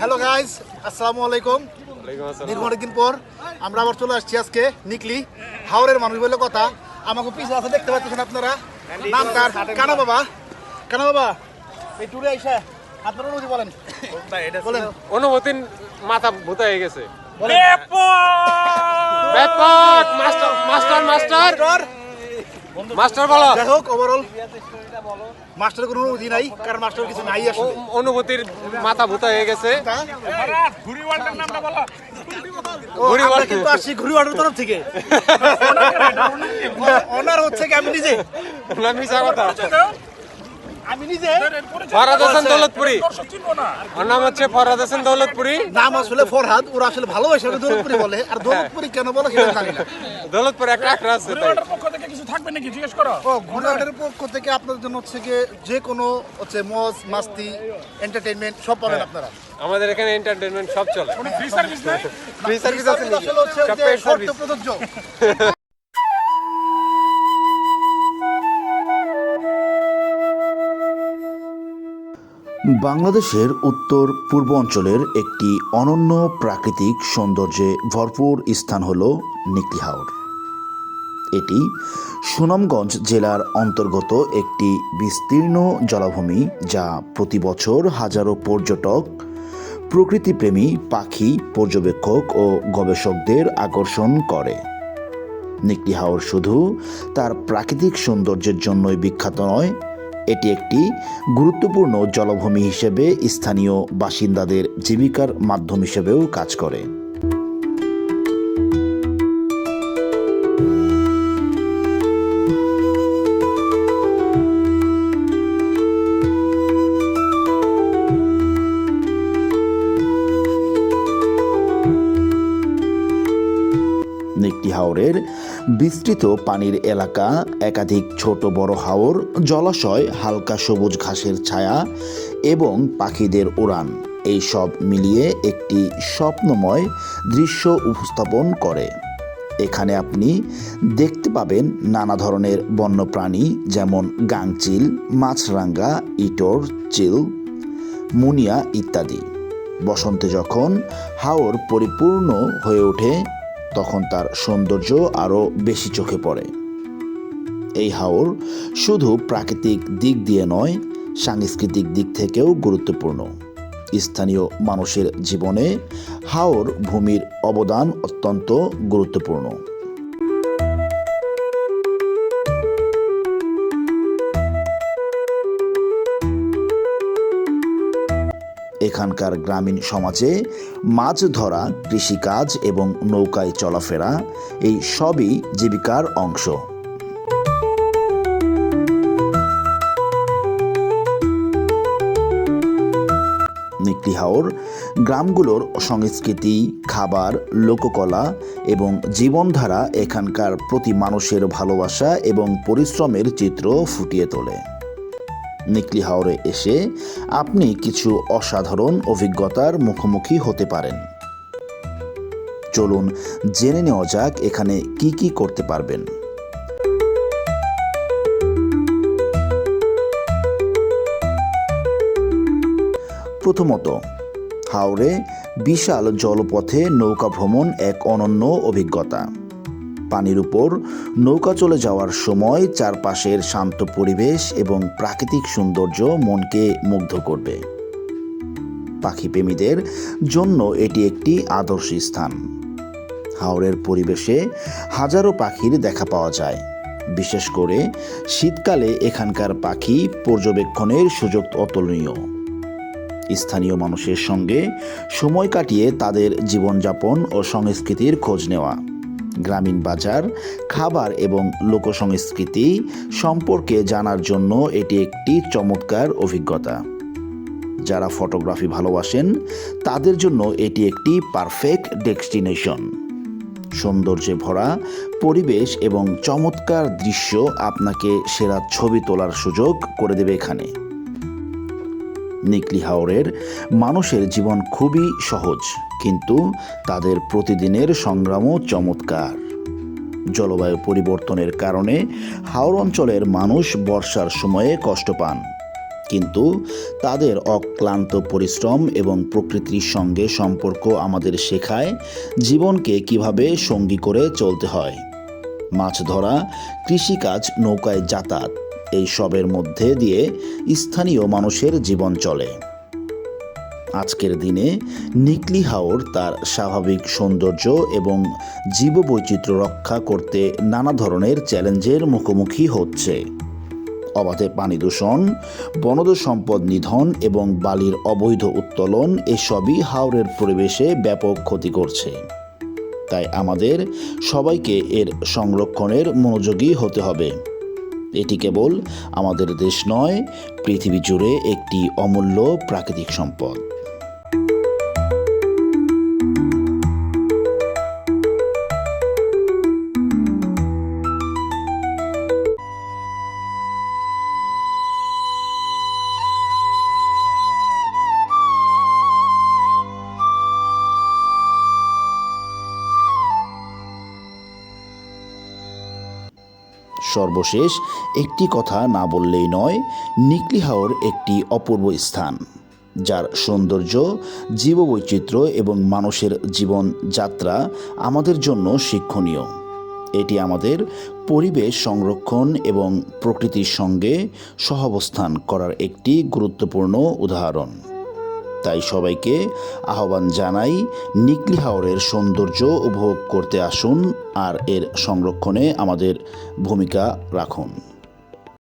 Hello guys আসসালামু আলাইকুম দীর্ঘ অনেকদিন পর আমরা আবার চলে আসছি আজকে নিকলি হাওড়ের মানুষ বলে কথা। আমাকে পিছনে আছে দেখতে পাচ্ছেন আপনারা? নাম তার। কানা বাবা। কানা বাবা এই টুরে আইসা। আপনার অনুমতি বলেন। বলেন। অনুভূতি মাথা ভূতা হয়ে গেছে। ব্যাপক মাস্টার মাস্টার! মাস্টার। মাস্টার বলো। যাই হোক ওভারঅল মাস্টারের কোনো অনুমতি নাই কারণ মাস্টার কিছু নাই আসলে। অনুভূতির মাথা ভূতা হয়ে গেছে। তা? ও, ঘুড়ি আমরা ওয়ার্ল্ড। কিন্তু আসছি ঘুরি ওয়ার্ডের তরফ থেকে। অনার হচ্ছে কি আমি নিজে? না মিশা কথা। আমি নিজে? ফরহাদ হাসান দৌলতপুরি। ওর নাম হচ্ছে ফরহাদ হাসান দৌলতপুরি। নাম আসলে ফরহাদ ওরা আসলে ভালোবাসে দৌলতপুরি বলে। আর দৌলতপুরি কেন বলে সেটা জানি না। দৌলতপুর একটা আখড়া আছে তাই কিছু থাকবে নাকি? জিজ্ঞেস করো। ও ঘুরাটের পক্ষ থেকে আপনাদের জন্য হচ্ছে গিয়ে যে কোনো হচ্ছে মজ মাস্তি এন্টারটেইনমেন্ট সব পাবেন আপনারা। আমাদের এখানে এন্টারটেনমেন্ট সব চলে। ফ্রি সার্ভিস নেই? ফ্রি সার্ভিস আছে নাকি আসলে হচ্ছে সব পেড সার্ভিস প্রযোজ্য। বাংলাদেশের উত্তর পূর্ব অঞ্চলের একটি অনন্য প্রাকৃতিক সৌন্দর্যে ভরপুর স্থান হল নিকলি হাওর। এটি সুনামগঞ্জ জেলার অন্তর্গত একটি বিস্তীর্ণ জলাভূমি যা প্রতি বছর হাজারো পর্যটক, প্রকৃতিপ্রেমী, পাখি, পর্যবেক্ষক ও গবেষকদের আকর্ষণ করে। নিকলি হাওর শুধু তার প্রাকৃতিক সৌন্দর্যের জন্যই বিখ্যাত নয়, এটি একটি গুরুত্বপূর্ণ জলভূমি হিসেবে স্থানীয় বাসিন্দাদের জীবিকার মাধ্যম হিসেবেও কাজ করে। নিকটি হাওরের বিস্তৃত পানির এলাকা, একাধিক ছোট বড় হাওর, জলাশয়, হালকা সবুজ ঘাসের ছায়া এবং পাখিদের উড়ান। এই সব মিলিয়ে একটি স্বপ্নময় দৃশ্য উপস্থাপন করে। এখানে আপনি দেখতে পাবেন নানা ধরনের বন্যপ্রাণী, যেমন গাংচিল মাছরাঙ্গা ইটর, চিল, মুনিয়া ইত্যাদি। বসন্তে যখন হাওর পরিপূর্ণ হয়ে ওঠে তখন তার সৌন্দর্য আরও বেশি চোখে পড়ে। এই হাওর শুধু প্রাকৃতিক দিক দিয়ে নয়, সাংস্কৃতিক দিক থেকেও গুরুত্বপূর্ণ। স্থানীয় মানুষের জীবনে হাওর ভূমির অবদান অত্যন্ত গুরুত্বপূর্ণ। এখানকার গ্রামীণ সমাজে মাছ ধরা, কৃষিকাজ এবং নৌকায় চলাফেরা, এই সবই জীবিকার অংশ। নিকলিহাওর গ্রামগুলোর সংস্কৃতি, খাবার, লোককলা এবং জীবনধারা এখানকার প্রতি মানুষের ভালোবাসা এবং পরিশ্রমের চিত্র ফুটিয়ে তোলে। নিকলি হাওরে এসে আপনি কিছু অসাধারণ অভিজ্ঞতার মুখোমুখি হতে পারেন। চলুন জেনে নেওয়া যাক এখানে কি কি করতে পারবেন। প্রথমত হাওড়ে বিশাল জলপথে নৌকা ভ্রমণ এক অনন্য অভিজ্ঞতা। পানির উপর নৌকা চলে যাওয়ার সময় চারপাশের শান্ত পরিবেশ এবং প্রাকৃতিক সৌন্দর্য মনকে মুগ্ধ করবে। পাখিপ্রেমীদের জন্য এটি একটি আদর্শ স্থান। হাওড়ের পরিবেশে হাজারো পাখির দেখা পাওয়া যায়। বিশেষ করে শীতকালে এখানকার পাখি পর্যবেক্ষণের সুযোগ অতুলনীয়। স্থানীয় মানুষের সঙ্গে সময় কাটিয়ে তাদের জীবনযাপন ও সংস্কৃতির খোঁজ নেওয়া। গ্রামীণ বাজার, খাবার এবং লোকসংস্কৃতি সম্পর্কে জানার জন্য এটি একটি চমৎকার অভিজ্ঞতা। যারা ফটোগ্রাফি ভালোবাসেন, তাদের জন্য এটি একটি পারফেক্ট ডেস্টিনেশন সৌন্দর্যে ভরা পরিবেশ এবং চমৎকার দৃশ্য আপনাকে সেরা ছবি তোলার সুযোগ করে দেবে এখানে। নিকলি হাওরের মানুষের জীবন খুবই সহজ, কিন্তু তাদের প্রতিদিনের সংগ্রামও চমৎকার। জলবায়ু পরিবর্তনের কারণে হাওর অঞ্চলের মানুষ বর্ষার সময়ে কষ্ট পান, কিন্তু তাদের অক্লান্ত পরিশ্রম এবং প্রকৃতির সঙ্গে সম্পর্ক আমাদের শেখায় জীবনকে কীভাবে সঙ্গী করে চলতে হয়। মাছ ধরা, কৃষিকাজ, নৌকায় যাতায়াত এই সবের মধ্যে দিয়ে স্থানীয় মানুষের জীবন চলে। আজকের দিনে নিকলি হাওর তার স্বাভাবিক সৌন্দর্য এবং জীববৈচিত্র্য রক্ষা করতে নানা ধরনের চ্যালেঞ্জের মুখোমুখি হচ্ছে। অবাধে পানি দূষণ, বনজ সম্পদ নিধন এবং বালির অবৈধ উত্তোলন এসবই হাওরের পরিবেশে ব্যাপক ক্ষতি করছে। তাই আমাদের সবাইকে এর সংরক্ষণের মনোযোগী হতে হবে। এটি কেবল আমাদের দেশ নয় পৃথিবী জুড়ে একটি অমূল্য প্রাকৃতিক সম্পদ। সর্বশেষ একটি কথা না বললেই নয় নিকলি হাওর একটি অপূর্ব স্থান, যার সৌন্দর্য, জীববৈচিত্র্য এবং মানুষের জীবনযাত্রা আমাদের জন্য শিক্ষণীয়। এটি আমাদের পরিবেশ সংরক্ষণ এবং প্রকৃতির সঙ্গে সহাবস্থান করার একটি গুরুত্বপূর্ণ উদাহরণ। তাই সবাইকে আহ্বান জানাই, নিকলি হাওরের সৌন্দর্য উপভোগ করতে আসুন আর এর সংরক্ষণে আমাদের ভূমিকা রাখুন।